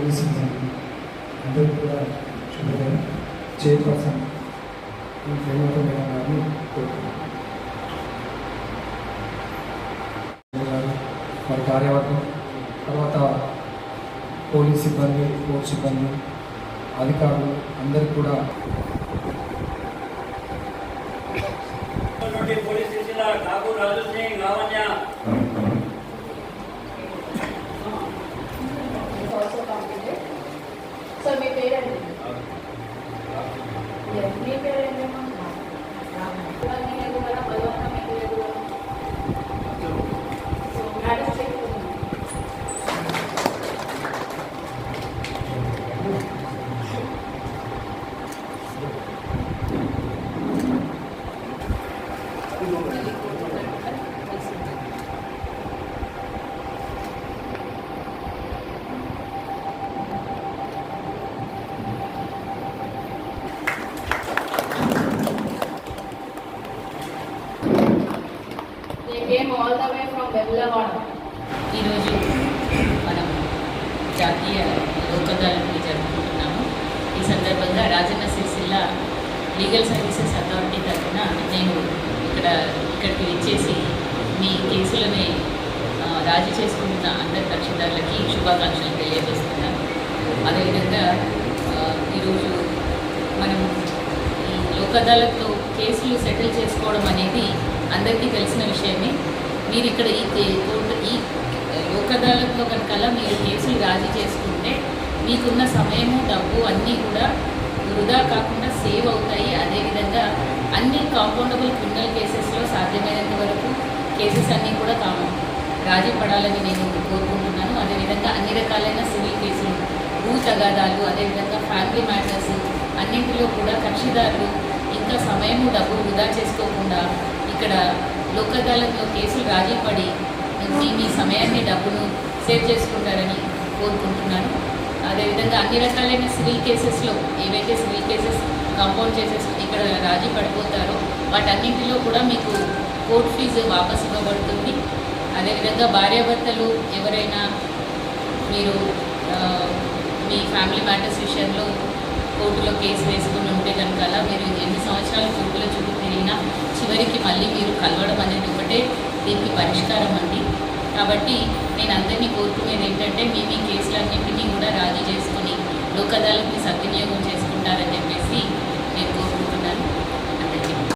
Police అందరూ కూడా శుభోదయం చైర్పర్సన్ ఈ ప్రేమతో మేడం గారిని కోరుతున్నాను వారి కార్యవర్గం తర్వాత పోలీస్ సిబ్బంది కోర్టు సిబ్బంది అధికారులు అందరికీ కూడా police station Thakur Raju Singh So మీ పేరండి? మీ పేరేంటమ్మా? They ఆల్ ద the ఈరోజు మనం జాతీయ లోకదాలను జరుపుకుంటున్నాము. ఈ సందర్భంగా Rajanna Sircilla legal services authority తరఫున నేను ఇక్కడ ఇక్కడికి వచ్చేసి మీ కేసులని రాజీ చేసుకుంటున్న అందరి కక్షిదారులకి శుభాకాంక్షలు తెలియజేస్తున్నాను. అదేవిధంగా ఈరోజు మనం ఈ లోక్ కేసులు సెటిల్ చేసుకోవడం అనేది అందరికీ తెలిసిన విషయమే. మీరు ఇక్కడ ఈ కోర్టు ఈ లోక్ అదాలత్లో కనుక మీరు కేసులు రాజీ చేసుకుంటే మీకున్న సమయము డబ్బు అన్నీ కూడా వృధా కాకుండా సేవ్ అవుతాయి. అదేవిధంగా అన్ని కాంపౌండబుల్ క్రిమినల్ కేసెస్లో సాధ్యమైనంత వరకు కేసెస్ అన్నీ కూడా కాము రాజీ పడాలని నేను కోరుకుంటున్నాను. అదేవిధంగా అన్ని రకాలైన సివిల్ కేసులు భూ తగాదాలు అదేవిధంగా ఫ్యామిలీ మ్యాటర్స్ అన్నింటిలో కూడా కక్షిదారులు ఇంకా సమయము డబ్బు వృధా చేసుకోకుండా ఇక్కడ లోక్ అదాలత్లో కేసులు రాజీ పడి మీ మీ సమయాన్ని డబ్బును సేవ్ చేసుకుంటారని కోరుకుంటున్నాను. అదేవిధంగా అన్ని రకాలైన సివిల్ కేసెస్లో ఏవైతే సివిల్ కేసెస్ కాంపౌండ్ కేసెస్ ఇక్కడ రాజీ పడిపోతారో వాటన్నింటిలో కూడా మీకు కోర్ట్ ఫీజు వాపసు ఇవ్వబడుతుంది. అదేవిధంగా భార్యాభర్తలు ఎవరైనా మీరు మీ ఫ్యామిలీ మ్యాటర్స్ విషయంలో కోర్టులో కేసు వేసుకుని ఉంటే కనుక మీరు ఎన్ని సంవత్సరాలు కోర్టులో చూపు తిరిగినా చివరికి మళ్ళీ మీరు కలవడం అనేది ఒకటే దీనికి పరిష్కారం అండి. కాబట్టి నేను అందరినీ కోరుకునేది ఏంటంటే మీ మీ కేసులన్నింటినీ కూడా రాజీ చేసుకుని లోక్ అదాలత్ని